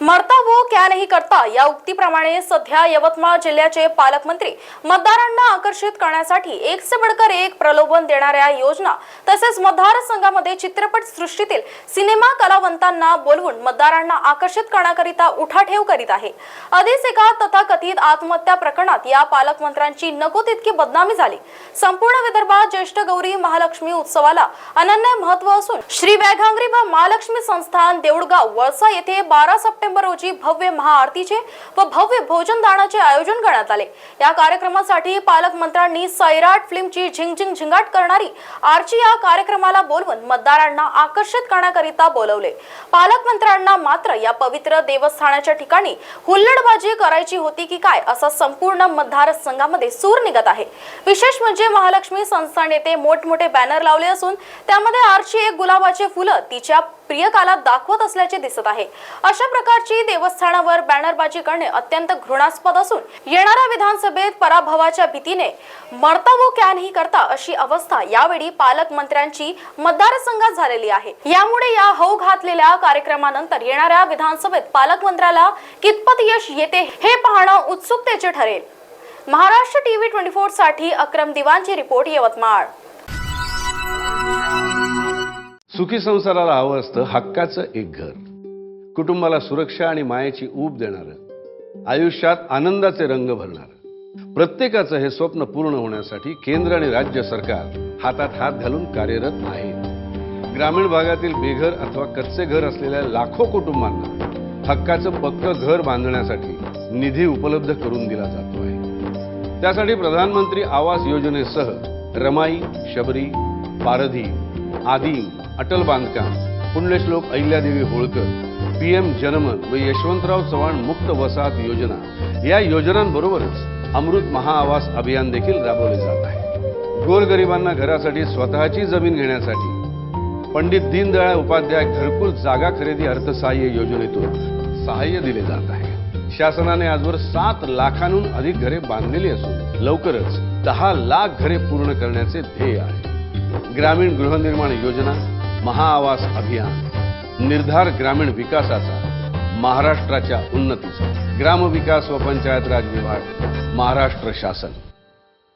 मरता वो क्या नहीं करता या उक्तीप्रमाणे सध्या यवतमाळ जिल्ह्याचे पालकमंत्री मतदारांना आकर्षित करण्यासाठी एक से बडकर एक प्रलोभन देणाऱ्या योजना तसेच मतदारसंघामध्ये चित्रपट सृष्टीतील सिनेमा कलावंतांना बोलवून मतदारांना आकर्षित करण्याकरिता उठाठेव करीत आहे. आधीच एका तथाकथित आत्महत्या प्रकरणात या पालकमंत्र्यांची नको तितकी बदनामी झाली. संपूर्ण विदर्भात ज्येष्ठ गौरी महालक्ष्मी उत्सवाला अनन्य महत्त्व असून श्री व्याघांग्री व महालक्ष्मी संस्थान देऊळगाव वळसा येथे बारा सप्टेंबर सप्टेंबर रोजी भव्य महाआरतीचे व भव्य भोजन दानाचे आयोजन करण्यात आले. या कार्यक्रमासाठी पालकमंत्र्यांनी सैराट फिल्मची झिंगझिंग झिंगाट करणारी आरची या कार्यक्रमाला बोलवून मतदारांना आकर्षित करण्याकरिता बोलवले. पालकमंत्र्यांना मात्र या पवित्र देवस्थानाच्या ठिकाणी हुल्लडबाजी करायची होती की काय असा संपूर्ण मतदार संघामध्ये सूर निघत आहे. विशेष म्हणजे महालक्ष्मी संस्थान येथे मोठमोठे बॅनर लावले असून त्यामध्ये आरची एक गुलाबाचे फुलं तिच्या प्रियकाला दाखवत असल्याचे दिसत आहे. अशा प्रकारे सरकारची देवस्थानावर बॅनरबाजी करणे अत्यंत घृणास्पद असून येणाऱ्या विधानसभेत पराभवाच्या भीतीने मरता वो क्या करता अशी अवस्था यावेळी पालकमंत्र्यांची मतदारसंघात झालेली आहे. यामुळे या हौ घातलेल्या कार्यक्रमानंतर येणाऱ्या विधानसभेत पालकमंत्र्याला कितपत यश येते हे पाहणं उत्सुकतेचे ठरेल. महाराष्ट्र टीव्ही ट्वेंटी फोरसाठी अक्रम दिवानची रिपोर्ट यवतमाळ. सुखी संसाराला हवं असतं हक्काचं एक घर. कुटुंबाला सुरक्षा आणि मायेची ऊब देणारं आयुष्यात आनंदाचे रंग भरणारं. प्रत्येकाचं हे स्वप्न पूर्ण होण्यासाठी केंद्र आणि राज्य सरकार हातात हात घालून कार्यरत आहे. ग्रामीण भागातील बेघर अथवा कच्चे घर असलेल्या लाखो कुटुंबांना हक्काचं पक्क घर बांधण्यासाठी निधी उपलब्ध करून दिला जातो आहे. त्यासाठी प्रधानमंत्री आवास योजनेसह रमाई शबरी पारधी आदिम अटल बांधकाम पुण्यश्लोक अहिल्यादेवी होळकर पीएम जनमन व यशवंतराव चव्हाण मुक्त वसाहत योजना. या योजनांबरोबरच अमृत महाआवास अभियान देखील राबवले जात आहे. गोरगरिबांना घरासाठी स्वतःची जमीन घेण्यासाठी पंडित दीनदयाळ उपाध्याय घरकुल जागा खरेदी अर्थसहाय्य योजनेतून सहाय्य दिले जात आहे. शासनाने आजवर सात लाखांहून अधिक घरे बांधलेली असून लवकरच दहा लाख घरे पूर्ण करण्याचे ध्येय आहे. ग्रामीण गृहनिर्माण योजना महाआवास अभियान निर्धार ग्रामीण विकासाचा महाराष्ट्राच्या उन्नतीचा. ग्रामविकास व पंचायत राज विभाग महाराष्ट्र शासन.